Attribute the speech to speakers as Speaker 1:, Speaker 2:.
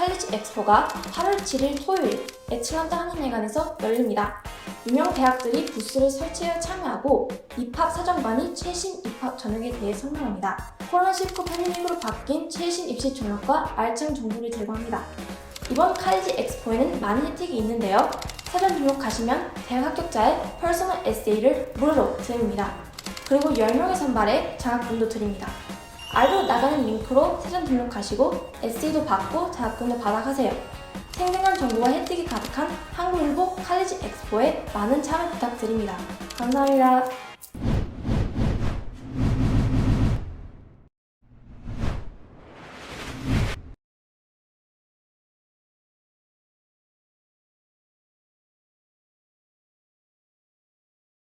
Speaker 1: 칼리지 엑스포가 8월 7일 토요일 애틀란타 한인회관에서 열립니다. 유명 대학들이 부스를 설치해 참여하고 입학 사정관이 최신 입학 전형에 대해 설명합니다. 코로나19 팬데믹으로 바뀐 최신 입시 전형과 알찬 정보를 제공합니다. 이번 칼리지 엑스포에는 많은 혜택이 있는데요. 사전 등록하시면 대학 합격자의 퍼스널 에세이를 무료로 드립니다. 그리고 10명의 선발에 장학금도 드립니다. 아래로 나가는 링크로 사전 등록하시고 에세이도 받고 장학금도 받아가세요. 생생한 정보와 혜택이 가득한 한국일보 칼리지 엑스포에 많은 참여 부탁드립니다. 감사합니다.